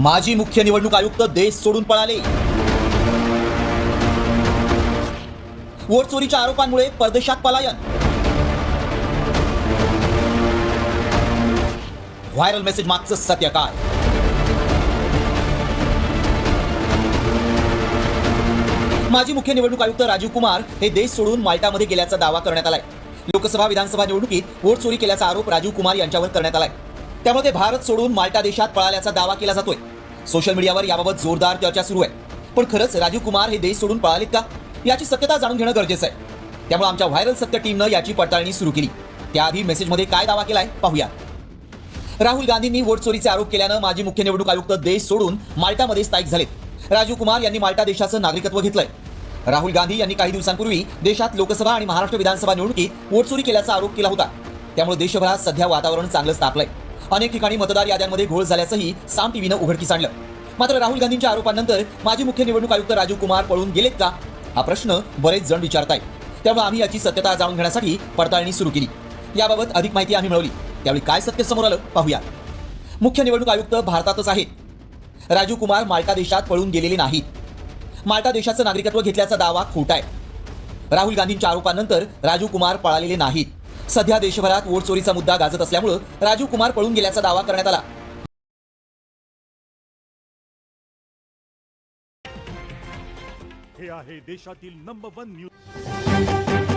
माजी मुख्य निवडणूक आयुक्त देश सोडून पळाले. वोट चोरीच्या आरोपांमुळे परदेशात पलायन. व्हायरल मेसेज मागचं सत्य काय माजी मुख्य निवडणूक आयुक्त राजीव कुमार हे देश सोडून माल्टामध्ये गेल्याचा दावा करण्यात आलाय. लोकसभा विधानसभा निवडणुकीत वोट चोरी केल्याचा आरोप राजीव कुमार यांच्यावर करण्यात आलाय. त्यामध्ये भारत सोडून माल्टा देशात पळाल्याचा दावा केला जातोय. सोशल मीडियावर याबाबत जोरदार चर्चा सुरू आहे. पण खरंच राजीव कुमार हे देश सोडून पळालेत का? याची सत्यता जाणून घेणं गरजेचं आहे. त्यामुळे आमच्या व्हायरल सत्य टीमनं याची पडताळणी सुरू केली. त्याआधी मेसेजमध्ये काय दावा केलाय? पाहूया. राहुल गांधींनी वोट चोरीचे आरोप केल्यानं माजी मुख्य निवडणूक आयुक्त देश सोडून माल्टामध्ये स्थायिक झालेत. राजीव कुमार यांनी माल्टा देशाचं नागरिकत्व घेतलंय. राहुल गांधी यांनी काही दिवसांपूर्वी देशात लोकसभा आणि महाराष्ट्र विधानसभा निवडणुकीत वोट चोरी केल्याचा आरोप केला होता. त्यामुळे देशभरात सध्या वातावरण चांगलंच तापलंय अनेक ठिकाणी मतदार याद्यांमध्ये घोळ झाल्याचंही साम टीव्हीनं उघडकीस आणलं. मात्र राहुल गांधींच्या आरोपांनंतर माजी मुख्य निवडणूक आयुक्त राजीव कुमार पळून गेलेत का? हा प्रश्न बरेच जण विचारतायत त्यामुळे आम्ही याची सत्यता जाणून घेण्यासाठी पडताळणी सुरू केली. याबाबत अधिक माहिती आम्ही मिळवली. त्यावेळी काय सत्य समोर आलं पाहूया. मुख्य निवडणूक आयुक्त भारतातच आहेत. राजीव कुमार माल्टा देशात पळून गेलेले नाहीत. माल्टा देशाचं नागरिकत्व घेतल्याचा दावा खोटा आहे. राहुल गांधींच्या आरोपानंतर राजीव कुमार पळालेले नाहीत. सध्या देशभरात वोट चोरीचा मुद्दा गाजत असल्यामुळं राजीव कुमार पळून गेल्याचा दावा करण्यात आला. हे आहे देशातील नंबर वन न्यूज